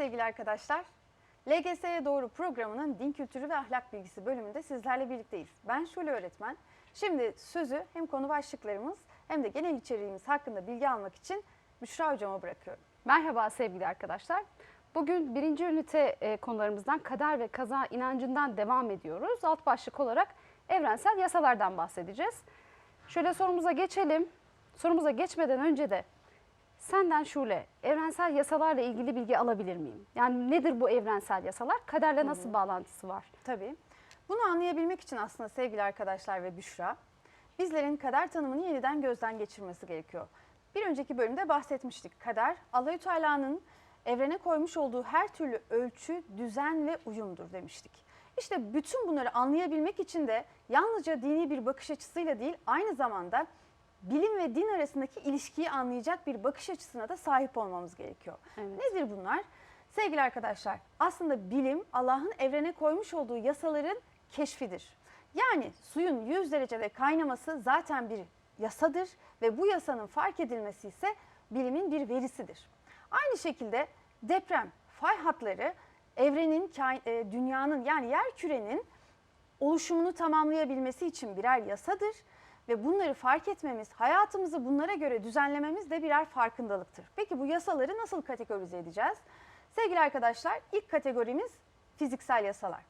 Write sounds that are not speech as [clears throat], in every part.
sevgili arkadaşlar. LGS'ye doğru programının din kültürü ve ahlak bilgisi bölümünde sizlerle birlikteyiz. Ben Şule öğretmen. Şimdi sözü hem konu başlıklarımız hem de genel içeriğimiz hakkında bilgi almak için Büşra hocama bırakıyorum. Merhaba sevgili arkadaşlar. Bugün birinci ünite e, konularımızdan kader ve kaza inancından devam ediyoruz. Alt başlık olarak evrensel yasalardan bahsedeceğiz. Şöyle sorumuza geçelim. Sorumuza geçmeden önce de senden Şule, evrensel yasalarla ilgili bilgi alabilir miyim? Yani nedir bu evrensel yasalar? Kaderle nasıl bağlantısı var? Tabii. Bunu anlayabilmek için aslında sevgili arkadaşlar ve Büşra, bizlerin kader tanımını yeniden gözden geçirmesi gerekiyor. Bir önceki bölümde bahsetmiştik. Kader, Allahü Teala'nın evrene koymuş olduğu her türlü ölçü, düzen ve uyumdur demiştik. İşte bütün bunları anlayabilmek için de yalnızca dini bir bakış açısıyla değil, aynı zamanda bilim ve din arasındaki ilişkiyi anlayacak bir bakış açısına da sahip olmamız gerekiyor. Evet. Nedir bunlar? Sevgili arkadaşlar, aslında bilim Allah'ın evrene koymuş olduğu yasaların keşfidir. Yani suyun 100 derecede kaynaması zaten bir yasadır ve bu yasanın fark edilmesi ise bilimin bir verisidir. Aynı şekilde deprem, fay hatları evrenin, e, dünyanın yani yer kürenin oluşumunu tamamlayabilmesi için birer yasadır ve bunları fark etmemiz, hayatımızı bunlara göre düzenlememiz de birer farkındalıktır. Peki bu yasaları nasıl kategorize edeceğiz? Sevgili arkadaşlar, ilk kategorimiz fiziksel yasalar.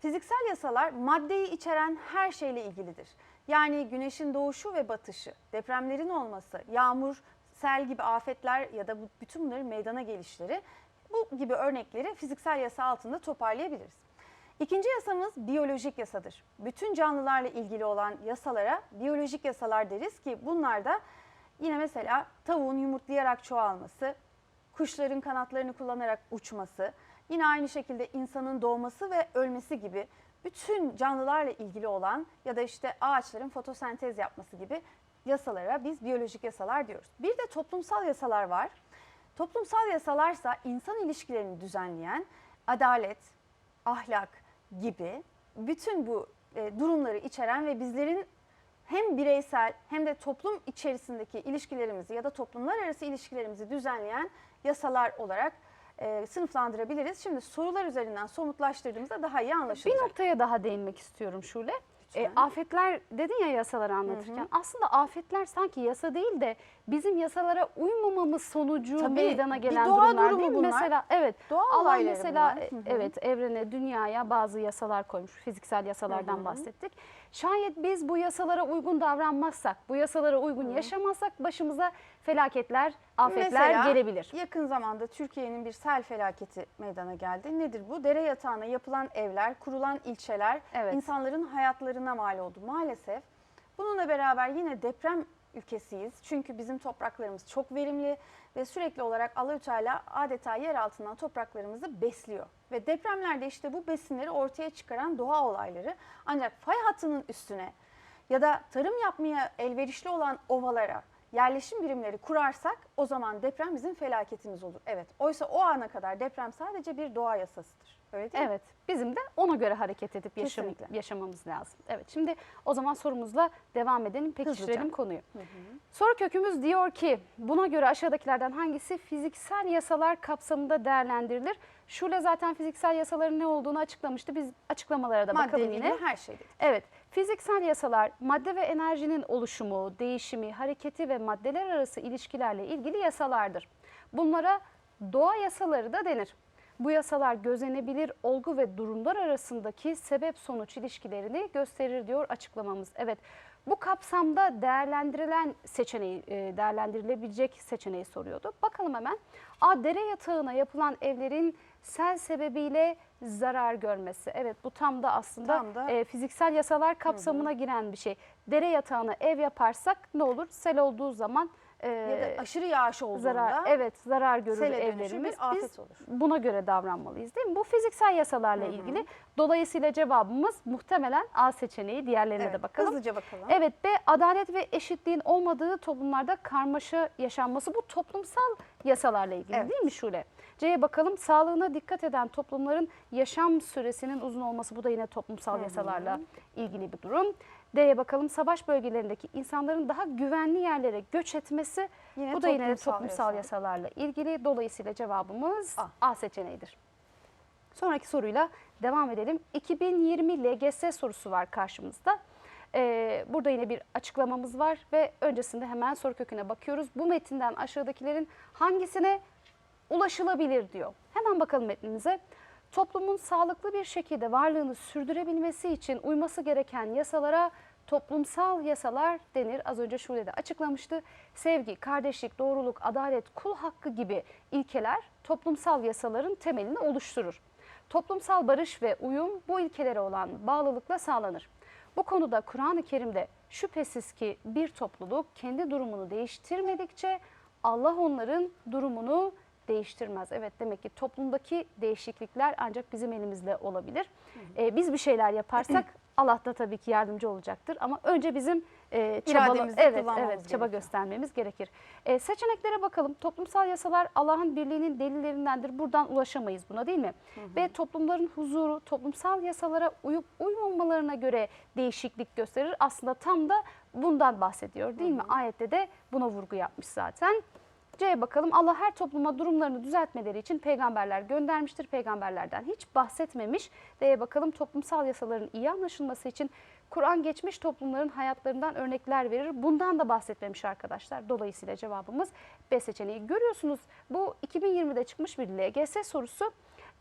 Fiziksel yasalar maddeyi içeren her şeyle ilgilidir. Yani güneşin doğuşu ve batışı, depremlerin olması, yağmur, sel gibi afetler ya da bütün bunların meydana gelişleri bu gibi örnekleri fiziksel yasa altında toparlayabiliriz. İkinci yasamız biyolojik yasadır. Bütün canlılarla ilgili olan yasalara biyolojik yasalar deriz ki bunlar da yine mesela tavuğun yumurtlayarak çoğalması, kuşların kanatlarını kullanarak uçması, yine aynı şekilde insanın doğması ve ölmesi gibi bütün canlılarla ilgili olan ya da işte ağaçların fotosentez yapması gibi yasalara biz biyolojik yasalar diyoruz. Bir de toplumsal yasalar var. Toplumsal yasalarsa insan ilişkilerini düzenleyen adalet, ahlak gibi bütün bu e, durumları içeren ve bizlerin hem bireysel hem de toplum içerisindeki ilişkilerimizi ya da toplumlar arası ilişkilerimizi düzenleyen yasalar olarak e, sınıflandırabiliriz. Şimdi sorular üzerinden somutlaştırdığımızda daha iyi Bir anlaşılacak. noktaya daha değinmek istiyorum Şule. E, afetler dedin ya yasaları anlatırken aslında afetler sanki yasa değil de bizim yasalara uymamamız sonucu Tabii, meydana gelen doğa durumlar değil mi? bunlar. Mesela evet Doğa Allah mesela bunlar. e, Hı hı. evet evrene dünyaya bazı yasalar koymuş fiziksel yasalardan Hı hı. bahsettik. Şayet biz bu yasalara uygun davranmazsak bu yasalara uygun yaşamazsak başımıza felaketler afetler Mesela gelebilir. yakın zamanda Türkiye'nin bir sel felaketi meydana geldi. Nedir bu? Dere yatağına yapılan evler, kurulan ilçeler Evet. insanların hayatlarına mal oldu maalesef. Bununla beraber yine deprem ülkesiyiz. Çünkü bizim topraklarımız çok verimli ve sürekli olarak Allahü Teala adeta yer altından topraklarımızı besliyor. Ve depremlerde işte bu besinleri ortaya çıkaran doğa olayları. Ancak fay hattının üstüne ya da tarım yapmaya elverişli olan ovalara yerleşim birimleri kurarsak o zaman deprem bizim felaketimiz olur. Evet. Oysa o ana kadar deprem sadece bir doğa yasasıdır. Öyle değil mi? Evet. Bizim de ona göre hareket edip yaşam, Kesinlikle. yaşamamız lazım. Evet. Şimdi o zaman sorumuzla devam edelim. Pekiştirelim Hızlıca. konuyu. Soru kökümüz diyor ki buna göre aşağıdakilerden hangisi fiziksel yasalar kapsamında değerlendirilir? Şule zaten fiziksel yasaların ne olduğunu açıklamıştı. Biz açıklamalara da bakalım Maddeyle yine. her şey dedik. Evet, fiziksel yasalar madde ve enerjinin oluşumu, değişimi, hareketi ve maddeler arası ilişkilerle ilgili yasalardır. Bunlara doğa yasaları da denir. Bu yasalar gözlenebilir olgu ve durumlar arasındaki sebep sonuç ilişkilerini gösterir diyor açıklamamız. Evet, bu kapsamda değerlendirilen seçeneği, e, değerlendirilebilecek seçeneği soruyordu. Bakalım hemen. A. Dere yatağına yapılan evlerin sel sebebiyle zarar görmesi. Evet bu tam da aslında Tam da- e, fiziksel yasalar kapsamına giren bir şey. Dere yatağına ev yaparsak ne olur? Sel olduğu zaman e, Ya da aşırı yağış olduğunda zarar evet zarar görür sele evlerimiz. bir Biz olur. buna göre davranmalıyız değil mi? Bu fiziksel yasalarla ilgili. Dolayısıyla cevabımız muhtemelen A seçeneği. Diğerlerine Evet, de bakalım. Hızlıca bakalım. Evet B adalet ve eşitliğin olmadığı toplumlarda karmaşa yaşanması bu toplumsal yasalarla ilgili Evet. değil mi Şule? C'ye bakalım sağlığına dikkat eden toplumların yaşam süresinin uzun olması bu da yine toplumsal yasalarla ilgili bir durum. D'ye bakalım savaş bölgelerindeki insanların daha güvenli yerlere göç etmesi Yine bu da yine toplumsal toplumsal yasa. yasalarla ilgili. Dolayısıyla cevabımız A. A seçeneğidir. Sonraki soruyla devam edelim. 2020 LGS sorusu var karşımızda. Ee, burada yine bir açıklamamız var ve öncesinde hemen soru köküne bakıyoruz. Bu metinden aşağıdakilerin hangisine ulaşılabilir diyor. Hemen bakalım metnimize. Toplumun sağlıklı bir şekilde varlığını sürdürebilmesi için uyması gereken yasalara toplumsal yasalar denir. Az önce Şule de açıklamıştı. Sevgi, kardeşlik, doğruluk, adalet, kul hakkı gibi ilkeler toplumsal yasaların temelini oluşturur. Toplumsal barış ve uyum bu ilkelere olan bağlılıkla sağlanır. Bu konuda Kur'an-ı Kerim'de şüphesiz ki bir topluluk kendi durumunu değiştirmedikçe Allah onların durumunu değiştirmez. Evet demek ki toplumdaki değişiklikler ancak bizim elimizde olabilir. Ee, biz bir şeyler yaparsak [clears throat] Allah da tabii ki yardımcı olacaktır ama önce bizim e, çabalı, evet, evet, çaba gerekiyor. göstermemiz gerekir. E, seçeneklere bakalım. Toplumsal yasalar Allah'ın birliğinin delillerindendir. Buradan ulaşamayız buna değil mi? Ve toplumların huzuru, toplumsal yasalara uyup uymamalarına göre değişiklik gösterir. Aslında tam da bundan bahsediyor değil mi? Ayette de buna vurgu yapmış zaten. C'ye bakalım. Allah her topluma durumlarını düzeltmeleri için peygamberler göndermiştir. Peygamberlerden hiç bahsetmemiş. D'ye bakalım. Toplumsal yasaların iyi anlaşılması için Kur'an geçmiş toplumların hayatlarından örnekler verir. Bundan da bahsetmemiş arkadaşlar. Dolayısıyla cevabımız B seçeneği. Görüyorsunuz bu 2020'de çıkmış bir LGS sorusu.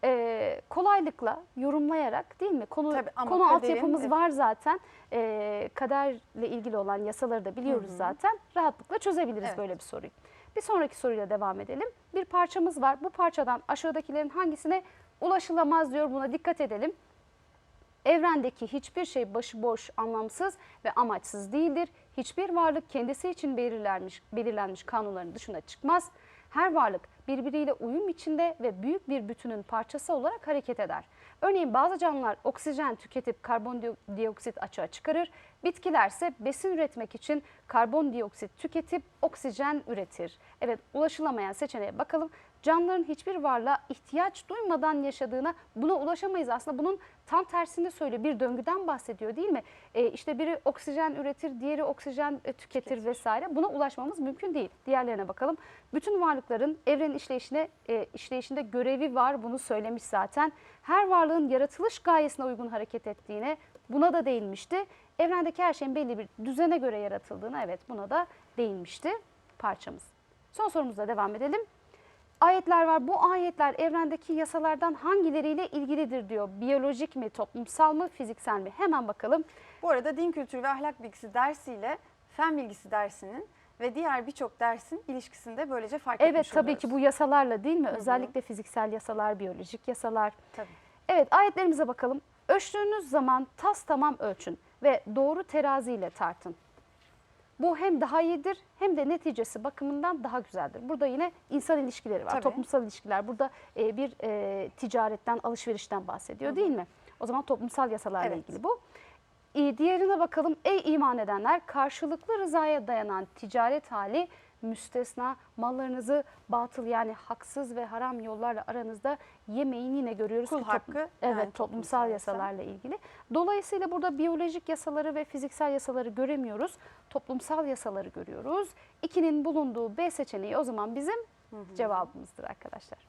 Ee, kolaylıkla yorumlayarak değil mi? Konu Tabii ama konu kaderin- altyapımız var zaten. Ee, kaderle ilgili olan yasaları da biliyoruz zaten. Rahatlıkla çözebiliriz Evet. böyle bir soruyu. Bir sonraki soruyla devam edelim. Bir parçamız var. Bu parçadan aşağıdakilerin hangisine ulaşılamaz diyor. Buna dikkat edelim. Evrendeki hiçbir şey başıboş, anlamsız ve amaçsız değildir. Hiçbir varlık kendisi için belirlenmiş, belirlenmiş kanunların dışına çıkmaz. Her varlık birbiriyle uyum içinde ve büyük bir bütünün parçası olarak hareket eder. Örneğin bazı canlılar oksijen tüketip karbondioksit açığa çıkarır. Bitkilerse besin üretmek için karbondioksit tüketip oksijen üretir. Evet ulaşılamayan seçeneğe bakalım. Canlıların hiçbir varlığa ihtiyaç duymadan yaşadığına buna ulaşamayız. Aslında bunun tam tersini söylüyor. Bir döngüden bahsediyor değil mi? E, işte biri oksijen üretir, diğeri oksijen e, tüketir vesaire. Buna ulaşmamız mümkün değil. Diğerlerine bakalım. Bütün varlıkların evrenin işleyişine e, işleyişinde görevi var. Bunu söylemiş zaten. Her varlığın yaratılış gayesine uygun hareket ettiğine buna da değinmişti. Evrendeki her şeyin belli bir düzene göre yaratıldığına evet buna da değinmişti parçamız. Son sorumuzla devam edelim. Ayetler var. Bu ayetler evrendeki yasalardan hangileriyle ilgilidir diyor. Biyolojik mi, toplumsal mı, fiziksel mi? Hemen bakalım. Bu arada din kültürü ve ahlak bilgisi dersiyle fen bilgisi dersinin ve diğer birçok dersin ilişkisini de böylece fark Evet etmiş tabii oluyoruz. ki bu yasalarla değil mi? Özellikle fiziksel yasalar, biyolojik yasalar. Tabii. Evet ayetlerimize bakalım. Ölçtüğünüz zaman tas tamam ölçün ve doğru teraziyle tartın. Bu hem daha iyidir hem de neticesi bakımından daha güzeldir. Burada yine insan ilişkileri var, Tabii. toplumsal ilişkiler. Burada e, bir e, ticaretten, alışverişten bahsediyor değil mi? O zaman toplumsal yasalarla Evet. ilgili bu. E, diğerine bakalım. Ey iman edenler karşılıklı rızaya dayanan ticaret hali müstesna mallarınızı batıl yani haksız ve haram yollarla aranızda yemeyin yine görüyoruz Kul ki toplum- hakkı, evet yani toplumsal toplumsal yasa. yasalarla ilgili. Dolayısıyla burada biyolojik yasaları ve fiziksel yasaları göremiyoruz. Toplumsal yasaları görüyoruz. İkinin bulunduğu B seçeneği o zaman bizim cevabımızdır arkadaşlar.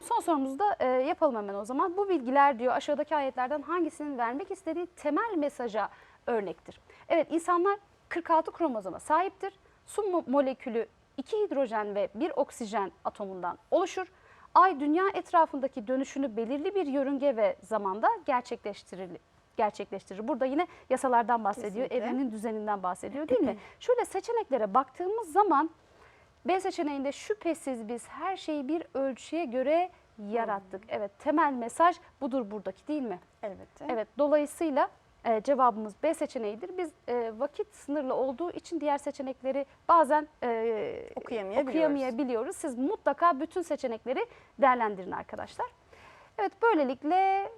Son sorumuzu da e, yapalım hemen o zaman. Bu bilgiler diyor aşağıdaki ayetlerden hangisinin vermek istediği temel mesaja örnektir. Evet insanlar 46 kromozoma sahiptir. Su mo- molekülü 2 hidrojen ve 1 oksijen atomundan oluşur. Ay dünya etrafındaki dönüşünü belirli bir yörünge ve zamanda gerçekleştirir. gerçekleştirir. Burada yine yasalardan bahsediyor, Kesinlikle. evrenin düzeninden bahsediyor değil mi? Şöyle seçeneklere baktığımız zaman B seçeneğinde şüphesiz biz her şeyi bir ölçüye göre yarattık. Evet temel mesaj budur buradaki değil mi? Elbette. Evet dolayısıyla e, cevabımız B seçeneğidir. Biz e, vakit sınırlı olduğu için diğer seçenekleri bazen e, Okuyamayabiliyoruz. okuyamayabiliyoruz. Siz mutlaka bütün seçenekleri değerlendirin arkadaşlar. Evet böylelikle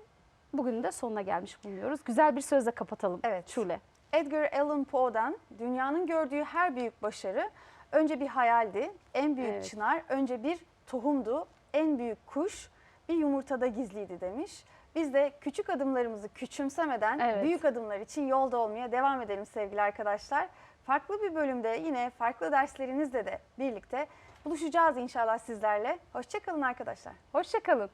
bugün de sonuna gelmiş bulunuyoruz. Güzel bir sözle kapatalım Evet. Şule. Edgar Allan Poe'dan dünyanın gördüğü her büyük başarı önce bir hayaldi. En büyük Evet. çınar önce bir tohumdu. en büyük kuş bir yumurtada gizliydi demiş. Biz de küçük adımlarımızı küçümsemeden Evet. büyük adımlar için yolda olmaya devam edelim sevgili arkadaşlar. Farklı bir bölümde yine farklı derslerinizle de birlikte buluşacağız inşallah sizlerle. Hoşçakalın arkadaşlar. Hoşçakalın.